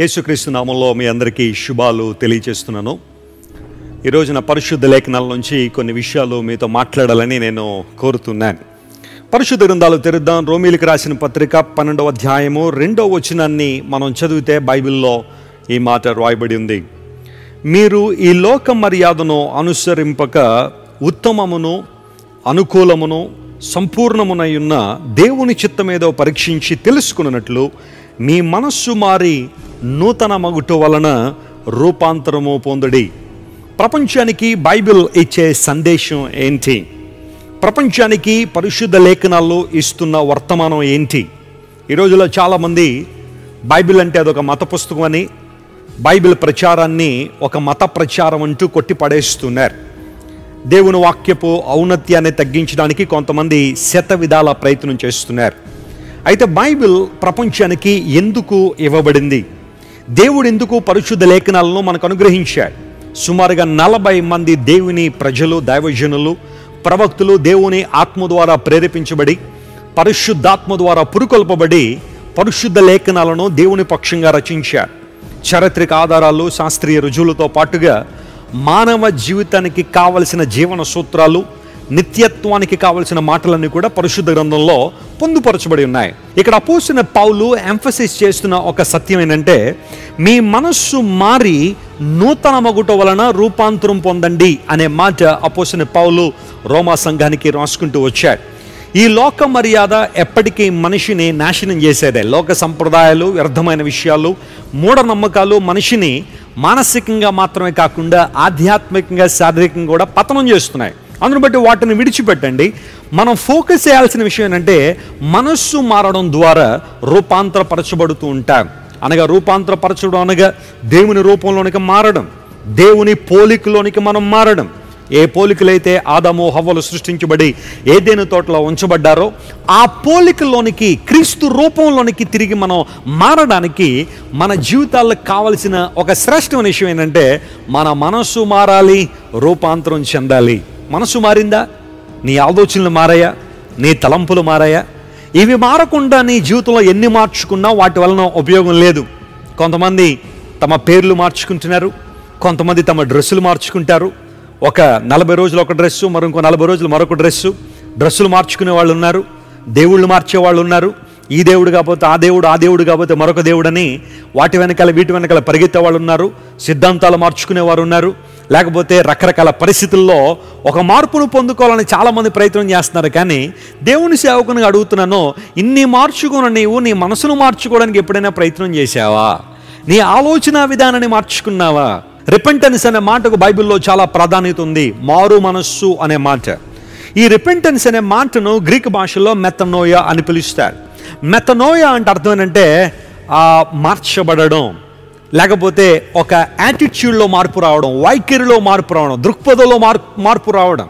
యేసుక్రీస్తు నామంలో మీ అందరికీ శుభాలు తెలియజేస్తున్నాను ఈ రోజున పరిశుద్ధ లేఖనాల నుంచి కొన్ని విషయాలు మీతో మాట్లాడాలని నేను కోరుతున్నాను. పరిశుద్ధ గ్రంథాలు తెరుద్దాం. రోమిలికి రాసిన పత్రిక పన్నెండవ అధ్యాయము రెండవ వచనాన్ని మనం చదివితే బైబిల్లో ఈ మాట రాయబడి ఉంది. మీరు ఈ లోక మర్యాదను అనుసరింపక ఉత్తమమును అనుకూలమును సంపూర్ణమునై ఉన్న దేవుని చిత్తమేదో పరీక్షించి తెలుసుకున్నట్లు మీ మనస్సు మారి నూతన మగుట వలన రూపాంతరము పొందడి. ప్రపంచానికి బైబిల్ ఇచ్చే సందేశం ఏంటి? ప్రపంచానికి పరిశుద్ధ లేఖనాల్లో ఇస్తున్న వర్తమానం ఏంటి? ఈ రోజుల్లో చాలామంది బైబిల్ అంటే అదొక మత పుస్తకం అని బైబిల్ ప్రచారాన్ని ఒక మత ప్రచారం అంటూ కొట్టిపడేస్తున్నారు. దేవుని వాక్యపు ఔన్నత్యాన్ని తగ్గించడానికి కొంతమంది శత విధాల ప్రయత్నం చేస్తున్నారు. అయితే బైబిల్ ప్రపంచానికి ఎందుకు ఇవ్వబడింది? దేవుడు ఎందుకు పరిశుద్ధ లేఖనాలను మనకు అనుగ్రహించాడు? సుమారుగా నలభై మంది దేవుని ప్రజలు దైవజనులు ప్రవక్తులు దేవుని ఆత్మ ద్వారా ప్రేరేపించబడి పరిశుద్ధాత్మ ద్వారా పురుకొల్పబడి పరిశుద్ధ లేఖనాలను దేవుని పక్షంగా రచించారు. చారిత్రక ఆధారాలు శాస్త్రీయ రుజువులతో పాటుగా మానవ జీవితానికి కావలసిన జీవన సూత్రాలు నిత్యత్వానికి కావలసిన మాటలన్నీ కూడా పరిశుద్ధ గ్రంథంలో పొందుపరచబడి ఉన్నాయి. ఇక్కడ అపోసిన పౌలు ఎంఫసిస్ చేస్తున్న ఒక సత్యం ఏంటంటే మీ మనస్సు మారి నూతన మగుట వలన రూపాంతరం పొందండి అనే మాట అపోసిన పౌలు రోమా సంఘానికి రాసుకుంటూ వచ్చాడు. ఈ లోక మర్యాద ఎప్పటికీ మనిషిని నాశనం చేసేదే. లోక సంప్రదాయాలు వ్యర్థమైన విషయాలు మూఢనమ్మకాలు మనిషిని మానసికంగా మాత్రమే కాకుండా ఆధ్యాత్మికంగా శారీరకంగా కూడా పతనం చేస్తున్నాయి. అందును బట్టి వాటిని విడిచిపెట్టండి. మనం ఫోకస్ చేయాల్సిన విషయం ఏంటంటే మనస్సు మారడం ద్వారా రూపాంతరపరచబడుతూ ఉంటాం. అనగా రూపాంతరపరచడం అనగా దేవుని రూపంలోనికి మారడం దేవుని పోలికలోనికి మనం మారడం. ఏ పోలికలైతే ఆదము హవ్వలు సృష్టించబడి ఏదైనా తోటలో ఉంచబడ్డారో ఆ పోలికలోనికి క్రీస్తు రూపంలోనికి తిరిగి మనం మారడానికి మన జీవితాలకు కావలసిన ఒక శ్రేష్టమైన విషయం ఏంటంటే మన మనస్సు మారాలి రూపాంతరం చెందాలి. మనసు మారిందా? నీ ఆలోచనలు మారాయా? నీ తలంపులు మారాయా? ఇవి మారకుండా నీ జీవితంలో ఎన్ని మార్చుకున్నా వాటి వలన ఉపయోగం లేదు. కొంతమంది తమ పేర్లు మార్చుకుంటున్నారు కొంతమంది తమ డ్రెస్సులు మార్చుకుంటారు. ఒక నలభై రోజులు ఒక డ్రెస్సు మరొక నలభై రోజులు మరొక డ్రెస్సు. డ్రెస్సులు మార్చుకునే వాళ్ళు ఉన్నారు దేవుళ్ళు మార్చే వాళ్ళు ఉన్నారు. ఈ దేవుడు కాకపోతే ఆ దేవుడు ఆ దేవుడు కాకపోతే మరొక దేవుడని వాటి వెనకాల వీటి వెనకాల పరిగెత్తే వాళ్ళు ఉన్నారు. సిద్ధాంతాలు మార్చుకునే వారు ఉన్నారు. లేకపోతే రకరకాల పరిస్థితుల్లో ఒక మార్పును పొందుకోవాలని చాలామంది ప్రయత్నం చేస్తున్నారు. కానీ దేవుని సేవకుని అడుగుతున్నాను ఇన్ని మార్చుకున్న నీవు నీ మనసును మార్చుకోవడానికి ఎప్పుడైనా ప్రయత్నం చేశావా? నీ ఆలోచన విధానాన్ని మార్చుకున్నావా? రిపెంటెన్స్ అనే మాటకు బైబిల్లో చాలా ప్రాధాన్యత ఉంది. మారు మనస్సు అనే మాట. ఈ రిపెంటెన్స్ అనే మాటను గ్రీక్ భాషలో మెతనోయ అని పిలుస్తారు. మెతనోయ అంటే అర్థం ఏంటంటే మార్చబడడం. లేకపోతే ఒక యాటిట్యూడ్లో మార్పు రావడం వైఖరిలో మార్పు రావడం దృక్పథంలో మార్ మార్పు రావడం.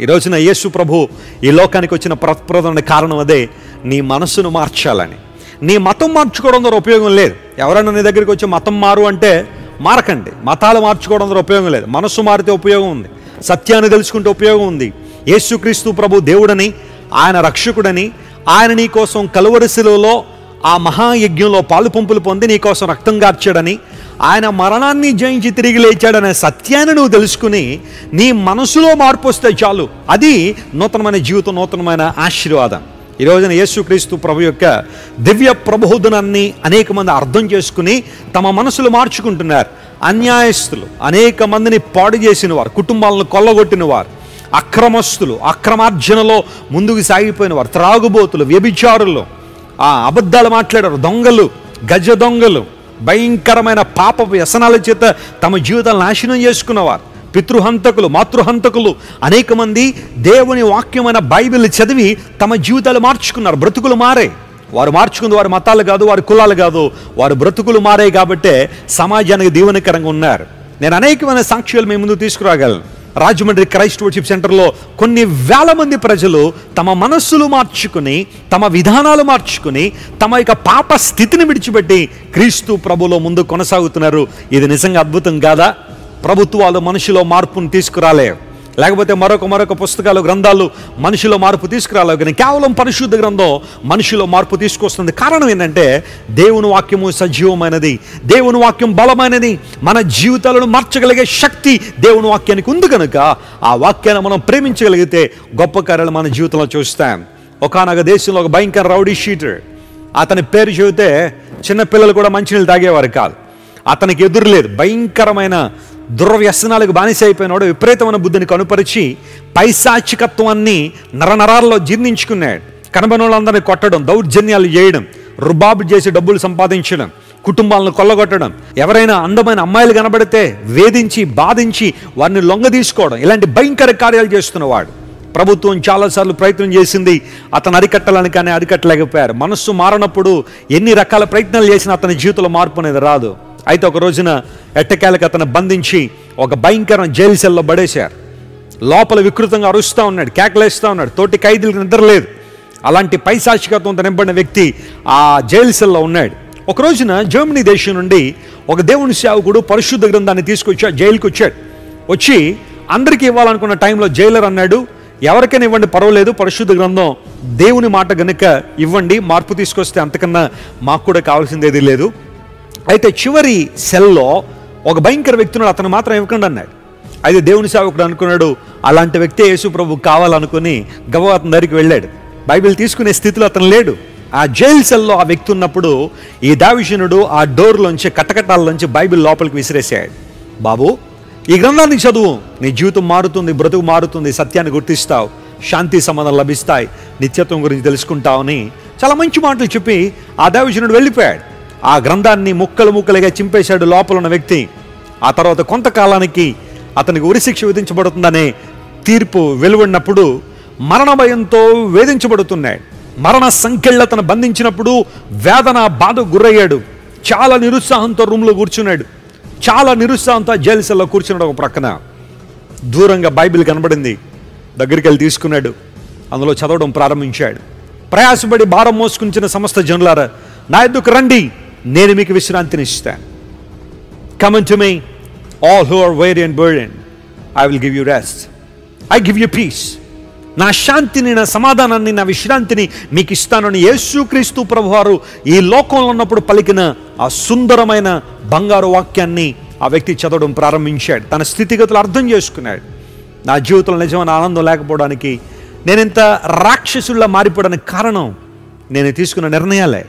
ఈ రోజున యేసు ప్రభు ఈ లోకానికి వచ్చిన ప్రప్రదమైన కారణం అదే నీ మనస్సును మార్చాలని. నీ మతం మార్చుకోవడం ద్వారా ఉపయోగం లేదు. ఎవరైనా నీ దగ్గరికి వచ్చి మతం మారు అంటే మారకండి. మతాలు మార్చుకోవడం ద్వారా ఉపయోగం లేదు. మనస్సు మారితే ఉపయోగం ఉంది. సత్యాన్ని తెలుసుకుంటే ఉపయోగం ఉంది. యేసుక్రీస్తు ప్రభు దేవుడని ఆయన రక్షకుడని ఆయన నీ కోసం కలువరిశిలలో ఆ మహాయజ్ఞంలో పాలు పంపులు పొంది నీకోసం రక్తం గార్చాడని ఆయన మరణాన్ని జయించి తిరిగి లేచాడనే సత్యాన్ని నువ్వు తెలుసుకుని నీ మనసులో మార్పు వస్తే చాలు. అది నూతనమైన జీవితం నూతనమైన ఆశీర్వాదం. ఈ రోజున యేసుక్రీస్తు ప్రభు యొక్క దివ్య ప్రబోధనాన్ని అనేక మంది అర్థం చేసుకుని తమ మనసులు మార్చుకుంటున్నారు. అన్యాయస్తులు అనేక మందిని పాడు చేసిన వారు కుటుంబాలను కొల్లగొట్టిన వారు అక్రమస్తులు అక్రమార్జనలో ముందుకు సాగిపోయిన వారు త్రాగుబోతులు వ్యభిచారులు ఆ అబద్ధాలు మాట్లాడారు. దొంగలు గజ దొంగలు భయంకరమైన పాప వ్యసనాల చేత తమ జీవితాలు నాశనం చేసుకున్నవారు. పితృహంతకులు మాతృహంతకులు అనేక మంది దేవుని వాక్యమైన బైబిల్ చదివి తమ జీవితాలు మార్చుకున్నారు. బ్రతుకులు మారే. వారు మార్చుకుంది వారి మతాలు కాదు వారి కులాలు కాదు వారు బ్రతుకులు మారే కాబట్టే సమాజానికి దీవెనకరంగా ఉన్నారు. నేను అనేకమైన సాక్ష్యాలు మీ ముందు తీసుకురాగలను. రాజమండ్రి క్రైస్ట్ వర్షిప్ సెంటర్లో కొన్ని వేల మంది ప్రజలు తమ మనస్సులు మార్చుకుని తమ విధానాలు మార్చుకుని తమ యొక్క పాప స్థితిని విడిచిపెట్టి క్రీస్తు ప్రభులో ముందు కొనసాగుతున్నారు. ఇది నిజంగా అద్భుతం కాదా? ప్రభుత్వాలు మనిషిలో మార్పును తీసుకురాలేవు లేకపోతే మరొక మరొక పుస్తకాలు గ్రంథాలు మనిషిలో మార్పు తీసుకురాలేవు కానీ కేవలం పరిశుద్ధ గ్రంథం మనిషిలో మార్పు తీసుకొస్తుంది. కారణం ఏంటంటే దేవుని వాక్యము సజీవమైనది. దేవుని వాక్యం బలమైనది. మన జీవితాలను మార్చగలిగే శక్తి దేవుని వాక్యానికి ఉంది కనుక ఆ వాక్యాన్ని మనం ప్రేమించగలిగితే గొప్ప కార్యాలు మన జీవితంలో చూస్తాం. ఒకనొక దేశంలో ఒక భయంకర రౌడీ షీటర్. అతని పేరు చెబితే చిన్నపిల్లలు కూడా మంచినీళ్ళు తాగేవారు కాదు. అతనికి ఎదురులేదు భయంకరమైన దుర్వ్యసనాలకు బానిస అయిపోయినాడు విపరీతమైన బుద్ధిని కనుపరిచి పైశాచికత్వాన్ని నరనరాల్లో జీర్ణించుకున్నాడు. కనబడిన వాళ్ళందరినీ కొట్టడం దౌర్జన్యాలు చేయడం రుబాబు చేసి డబ్బులు సంపాదించడం కుటుంబాలను కొల్లగొట్టడం ఎవరైనా అందమైన అమ్మాయిలు కనబడితే వేధించి బాధించి వారిని లొంగ తీసుకోవడం ఇలాంటి భయంకర కార్యాలు చేస్తున్నవాడు. ప్రభుత్వం చాలాసార్లు ప్రయత్నం చేసింది అతను అరికట్టాలని కానీ అరికట్టలేకపోయారు. మనస్సు మారనప్పుడు ఎన్ని రకాల ప్రయత్నాలు చేసినా అతని జీవితంలో మార్పు అనేది రాదు. అయితే ఒక రోజున ఎట్టకేలకు అతను బంధించి ఒక భయంకర జైలు సెల్లో పడేశారు. లోపల వికృతంగా అరుస్తూ ఉన్నాడు కేకలేస్తూ ఉన్నాడు. తోటి ఖైదీలకు నిద్రలేదు అలాంటి పైశాచికత్వంతో నింపడిన వ్యక్తి ఆ జైలు సెల్లో ఉన్నాడు. ఒక రోజున జర్మనీ దేశం నుండి ఒక దేవుని సేవకుడు పరిశుద్ధ గ్రంథాన్ని తీసుకొచ్చి ఆ జైలుకి వచ్చాడు. వచ్చి అందరికీ ఇవ్వాలనుకున్న టైంలో జైలర్ అన్నాడు ఎవరికైనా ఇవ్వండి పర్వాలేదు పరిశుద్ధ గ్రంథం దేవుని మాట గనుక ఇవ్వండి మార్పు తీసుకొస్తే అంతకన్నా మాకు కూడా కావాల్సింది లేదు. అయితే చివరి సెల్లో ఒక భయంకర వ్యక్తిని అతను మాత్రం ఇవ్వకండి అన్నాడు. అయితే దేవుని సేవకుడు అనుకున్నాడు అలాంటి వ్యక్తి యేసు ప్రభు కావాలనుకుని గవ అతని దగ్గరికి వెళ్ళాడు. బైబిల్ తీసుకునే స్థితిలో అతను లేడు. ఆ జైల్ సెల్లో ఆ వ్యక్తి ఉన్నప్పుడు ఈ దావిషణుడు ఆ డోర్లోంచి కట్టకట్టాలలోంచి బైబిల్ లోపలికి విసిరేసాడు బాబు ఈ గ్రంథాన్ని చదువు. నీ జీవితం మారుతుంది బ్రతుకు మారుతుంది సత్యాన్ని గుర్తిస్తావు. శాంతి సమాధానం లభిస్తాయి. నిత్యత్వం గురించి తెలుసుకుంటావని చాలా మంచి మాటలు చెప్పి ఆ దావిషణుడు వెళ్ళిపోయాడు. ఆ గ్రంథాన్ని ముక్కలు ముక్కలుగా చింపేశాడు లోపల ఉన్న వ్యక్తి. ఆ తర్వాత కొంతకాలానికి అతనికి ఉరిశిక్ష విధించబడుతుందనే తీర్పు వెలువడినప్పుడు మరణ భయంతో వేధించబడుతున్నాడు మరణ సంఖ్యలు అతను బంధించినప్పుడు వేదన బాధ గురయ్యాడు. చాలా నిరుత్సాహంతో రూమ్లో కూర్చున్నాడు. చాలా నిరుత్సాహంతో జైలు సెల్లో కూర్చున్నాడు ఒక ప్రక్కన. దూరంగా బైబిల్ కనబడింది. దగ్గరికి వెళ్ళి తీసుకున్నాడు. అందులో చదవడం ప్రారంభించాడు. ప్రయాసపడి భారం మోసుకుంచిన సమస్త జనులారా నా ఎద్దుకు రండి. నేను మీకు విశ్రాంతిని ఇస్తాను. Come on to me all who are weary and burden I will give you rest I give you peace నా శాంతిని నా సమాధానాన్ని నా విశ్రాంతిని మీకు ఇస్తానని యేసుక్రీస్తు ప్రభువారు ఈ లోకంలో ఉన్నప్పుడు పలికిన ఆ సుందరమైన బంగారు వాక్యాన్ని ఆ వ్యక్తి చదవడం ప్రారంభించాడు. తన స్థితిగతులు అర్థం చేసుకున్నాడు. నా జీవితంలో నిజమైన ఆనందం లేకపోవడానికి నేనింత రాక్షసుల్లో రాక్షసుల్లా మారిపోవడానికి కారణం నేను తీసుకున్న నిర్ణయాలే.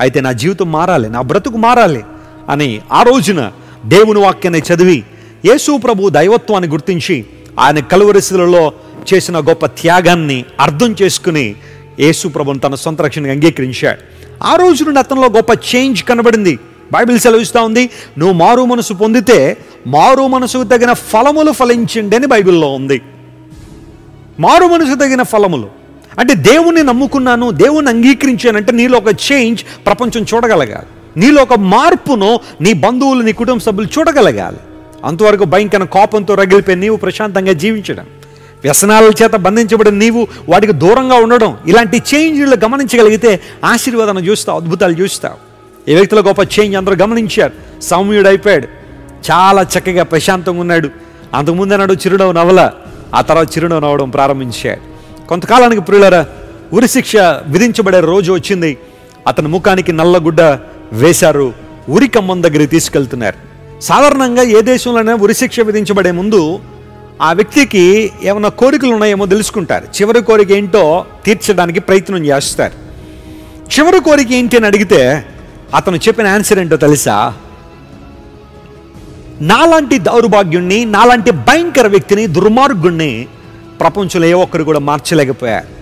అయితే నా జీవితం మారాలి నా బ్రతుకు మారాలి అని ఆ రోజున దేవుని వాక్యాన్ని చదివి యేసు ప్రభు దైవత్వాన్ని గుర్తించి ఆయన కలువరిశిలలో చేసిన గొప్ప త్యాగాన్ని అర్థం చేసుకుని యేసు ప్రభుని తన సొంత రక్షణగా అంగీకరించాడు. ఆ రోజు నుండి అతనిలో గొప్ప చేంజ్ కనబడింది. బైబిల్ సెలవిస్తూ ఉంది నువ్వు మారు మనసు పొందితే మారు మనసుకు తగిన ఫలములు ఫలించండి అని బైబిల్లో ఉంది. మారు మనసు తగిన ఫలములు. అంటే దేవుణ్ణి నమ్ముకున్నాను దేవుణ్ణి అంగీకరించానంటే నీలో ఒక చేంజ్ ప్రపంచం చూడగలగాలి. నీలో ఒక మార్పును నీ బంధువులు నీ కుటుంబ సభ్యులు చూడగలగాలి. అంతవరకు భయంకర కోపంతో రగిలిపోయి నీవు ప్రశాంతంగా జీవించడం. వ్యసనాల చేత బంధించబడిన నీవు వాటికి దూరంగా ఉండడం. ఇలాంటి చేంజ్లు గమనించగలిగితే ఆశీర్వాదాన్ని చూస్తావు అద్భుతాలు చూస్తావు. ఈ వ్యక్తుల గొప్ప చేంజ్ అందరూ గమనించారు. సౌమ్యుడు అయిపోయాడు. చాలా చక్కగా ప్రశాంతంగా ఉన్నాడు. అంతకుముందు అన్నాడు చిరునవ్వు నవల ఆ తర్వాత చిరునవ్వు నవ్వడం ప్రారంభించాడు. కొంతకాలానికి ప్రియులరా ఉరిశిక్ష విధించబడే రోజు వచ్చింది. అతని ముఖానికి నల్లగుడ్డ వేశారు. ఉరికమ్మం దగ్గరికి తీసుకెళ్తున్నారు. సాధారణంగా ఏ దేశంలోనే ఉరిశిక్ష విధించబడే ముందు ఆ వ్యక్తికి ఏమైనా కోరికలు ఉన్నాయేమో తెలుసుకుంటారు. చివరి కోరిక ఏంటో తీర్చడానికి ప్రయత్నం చేస్తారు. చివరి కోరిక ఏంటి అని అడిగితే అతను చెప్పిన ఆన్సర్ ఏంటో తెలుసా? నాలాంటి దౌర్భాగ్యుణ్ణి నాలాంటి భయంకర వ్యక్తిని దుర్మార్గుణ్ణి ప్రపంచంలో ఏ ఒక్కరు కూడా మార్చలేకపోయారు.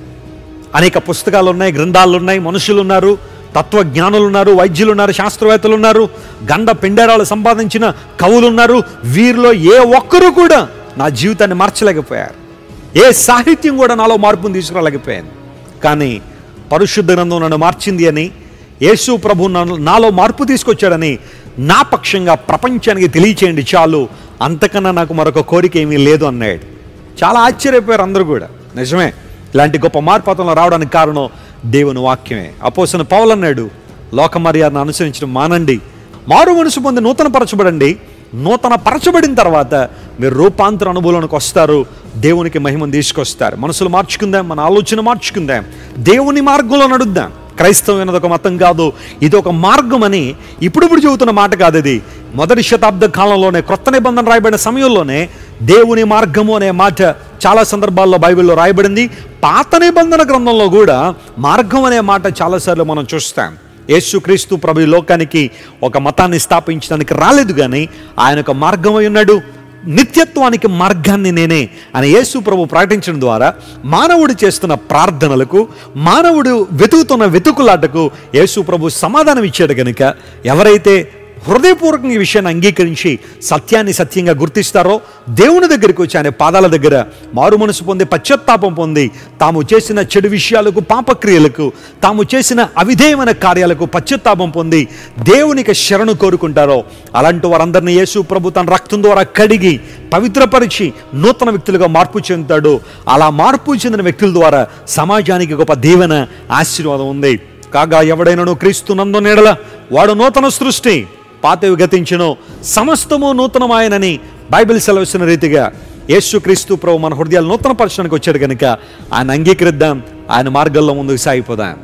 అనేక పుస్తకాలు ఉన్నాయి గ్రంథాలు ఉన్నాయి మనుషులు ఉన్నారు తత్వజ్ఞానులు ఉన్నారు వైద్యులు ఉన్నారు శాస్త్రవేత్తలు ఉన్నారు గండ పిండారాలు సంపాదించిన కవులు ఉన్నారు వీరిలో ఏ ఒక్కరు కూడా నా జీవితాన్ని మార్చలేకపోయారు. ఏ సాహిత్యం కూడా నాలో మార్పును తీసుకురాలేకపోయాను కానీ పరిశుద్ధ గ్రంథం నన్ను మార్చింది అని యేసు ప్రభు నన్ను- నాలో మార్పు తీసుకొచ్చాడని నా పక్షంగా ప్రపంచానికి తెలియచేయండి చాలు. అంతకన్నా నాకు మరొక కోరిక ఏమీ లేదు అన్నాడు. చాలా ఆశ్చర్యపోయారు అందరూ కూడా. నిజమే ఇలాంటి గొప్ప మార్పాతంలో రావడానికి కారణం దేవుని వాక్యమే. అపోసిన పౌలన్నాడు లోక మర్యాదను అనుసరించడం మానండి మారు మనసు పొంది నూతన పరచబడండి నూతన పరచబడిన తర్వాత మీరు రూపాంతర అనుభవంలోకి వస్తారు దేవునికి మహిమను తీసుకొస్తారు. మనసులు మార్చుకుందాం మన ఆలోచన మార్చుకుందాం దేవుని మార్గంలో నడుద్దాం. క్రైస్తవం ఒక మతం కాదు ఇది ఒక మార్గం అని ఇప్పుడిప్పుడు చెబుతున్న మాట కాదు ఇది. మొదటి శతాబ్ద కాలంలోనే క్రొత్త నిబంధన రాయబడిన సమయంలోనే దేవుని మార్గము అనే మాట చాలా సందర్భాల్లో బైబిల్లో రాయబడింది. పాత నిబంధన గ్రంథంలో కూడా మార్గం అనే మాట చాలాసార్లు మనం చూస్తాం. యేసుక్రీస్తు ప్రభు ఈ లోకానికి ఒక మతాన్ని స్థాపించడానికి రాలేదు కానీ ఆయన ఒక మార్గం అయి ఉన్నాడు. నిత్యత్వానికి మార్గాన్ని నేనే అని యేసు ప్రభు ప్రకటించడం ద్వారా మానవుడు చేస్తున్న ప్రార్థనలకు మానవుడు వెతుకుతున్న వెతుకులాటకు యేసు ప్రభు సమాధానం ఇచ్చాడు కనుక ఎవరైతే హృదయపూర్వకంగా ఈ విషయాన్ని అంగీకరించి సత్యాన్ని సత్యంగా గుర్తిస్తారో దేవుని దగ్గరికి వచ్చి ఆయన పాదాల దగ్గర మారు మనసు పొంది పశ్చాత్తాపం పొంది తాము చేసిన చెడు విషయాలకు పాపక్రియలకు తాము చేసిన అవిధేయమైన కార్యాలకు పశ్చాత్తాపం పొంది దేవునికి శరణు కోరుకుంటారో అలాంటి వారందరినీ యేసు ప్రభు తన రక్తం ద్వారా కడిగి పవిత్రపరిచి నూతన వ్యక్తులుగా మార్పు చెందుతాడు. అలా మార్పు చెందిన వ్యక్తుల ద్వారా సమాజానికి గొప్ప దీవెన ఆశీర్వాదం ఉంది. కాగా ఎవడైనను క్రీస్తు నందు నీడల వాడు నూతన సృష్టి. పాతవి గతించను సమస్తము నూతనమాయనని బైబిల్ సెలవిస్తున్న రీతిగా యేసుక్రీస్తు ప్రభు మన హృదయాలు నూతన పరచడానికి వచ్చాడు కనుక ఆయన అంగీకరిద్దాం ఆయన మార్గంలో ముందుకు సాగిపోదాం.